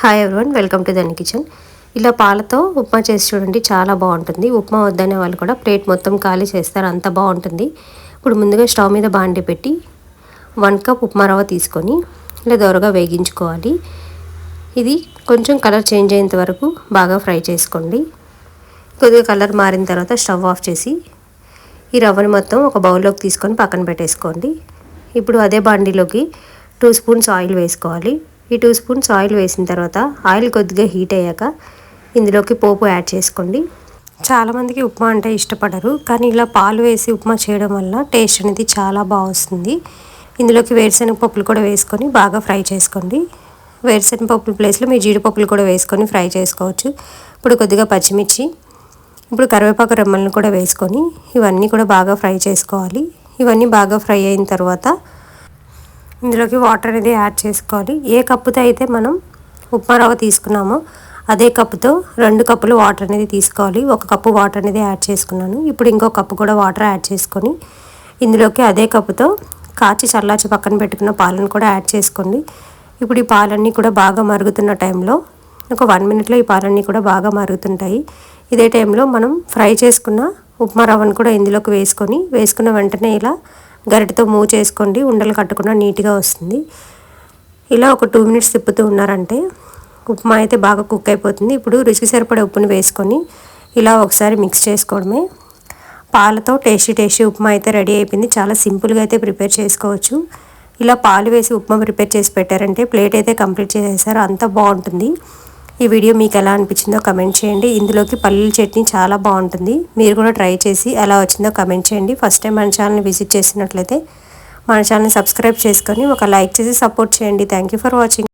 Hi everyone welcome to the kitchen ఇలా పాలతో ఉప్మా చేసి చూడండి చాలా బాగుంటుంది. ఉప్మా వద్దనే వాళ్ళు కూడా ప్లేట్ మొత్తం ఖాళీ చేస్తారు అంత బాగుంటుంది. ఇప్పుడు ముందుగా స్టవ్ మీద బాండి పెట్టి వన్ కప్ ఉప్మా రవ్వ తీసుకొని ఇలా దోరగా వేగించుకోవాలి. ఇది కొంచెం కలర్ చేంజ్ అయ్యేంత వరకు బాగా ఫ్రై చేసుకోండి. కొద్దిగా కలర్ మారిన తర్వాత స్టవ్ ఆఫ్ చేసి ఈ రవ్వని మొత్తం ఒక బౌల్లోకి తీసుకొని పక్కన పెట్టేసుకోండి. ఇప్పుడు అదే బాండీలోకి టూ స్పూన్స్ ఆయిల్ వేసుకోవాలి. ఈ టూ స్పూన్స్ ఆయిల్ వేసిన తర్వాత ఆయిల్ కొద్దిగా హీట్ అయ్యాక ఇందులోకి పోపు యాడ్ చేసుకోండి. చాలామందికి ఉప్మా అంటే ఇష్టపడరు కానీ ఇలా పాలు వేసి ఉప్మా చేయడం వల్ల టేస్ట్ అనేది చాలా బాగా వస్తుంది. ఇందులోకి వేరుశనగ పప్పులు కూడా వేసుకొని బాగా ఫ్రై చేసుకోండి. వేరుశనగ పప్పుల ప్లేస్లో మీ జీడిపప్పులు కూడా వేసుకొని ఫ్రై చేసుకోవచ్చు. ఇప్పుడు కొద్దిగా పచ్చిమిర్చి ఇప్పుడు కరివేపాకు రెమ్మలను కూడా వేసుకొని ఇవన్నీ కూడా బాగా ఫ్రై చేసుకోవాలి. ఇవన్నీ బాగా ఫ్రై అయిన తర్వాత ఇందులోకి వాటర్ అనేది యాడ్ చేసుకోవాలి. ఏ కప్పుతో అయితే మనం ఉప్మా రవ్వ తీసుకున్నామో అదే కప్పుతో రెండు కప్పులు వాటర్ అనేది తీసుకోవాలి. ఒక కప్పు వాటర్ అనేది యాడ్ చేసుకున్నాను. ఇప్పుడు ఇంకో కప్పు కూడా వాటర్ యాడ్ చేసుకొని ఇందులోకి అదే కప్పుతో కాచి చల్లాచి పక్కన పెట్టుకున్న పాలను కూడా యాడ్ చేసుకోండి. ఇప్పుడు ఈ పాలన్నీ కూడా బాగా మరుగుతున్న టైంలో ఒక వన్ మినిట్లో ఈ పాలన్నీ కూడా బాగా మరుగుతుంటాయి. ఇదే టైంలో మనం ఫ్రై చేసుకున్న ఉప్మా రవ్వను కూడా ఇందులోకి వేసుకొని వేసుకున్న వెంటనే ఇలా గరిటతో మూవ్ చేసుకోండి ఉండలు కట్టకుండా నీట్గా వస్తుంది. ఇలా ఒక టూ మినిట్స్ తిప్పుతూ ఉన్నారంటే ఉప్మా అయితే బాగా కుక్ అయిపోతుంది. ఇప్పుడు రుచికి సరిపడే ఉప్పుని వేసుకొని ఇలా ఒకసారి మిక్స్ చేసుకోవడమే. పాలతో టేస్టీ టేస్టీ ఉప్మా అయితే రెడీ అయిపోయింది. చాలా సింపుల్గా అయితే ప్రిపేర్ చేసుకోవచ్చు. ఇలా పాలు వేసి ఉప్మా ప్రిపేర్ చేసి పెట్టారంటే ప్లేట్ అయితే కంప్లీట్ చేసేసారు. అంత బాగుంటుంది. ఈ వీడియో మీకు ఎలా అనిపించిందో కమెంట్ చేయండి. ఇందులోకి పల్లీల చట్నీ చాలా బాగుంటుంది. మీరు కూడా ట్రై చేసి ఎలా వచ్చిందో కమెంట్ చేయండి. ఫస్ట్ టైం మన ఛానల్ని విజిట్ చేసినట్లయితే మన ఛానల్ని సబ్స్క్రైబ్ చేసుకొని ఒక లైక్ చేసి సపోర్ట్ చేయండి. Thank for watching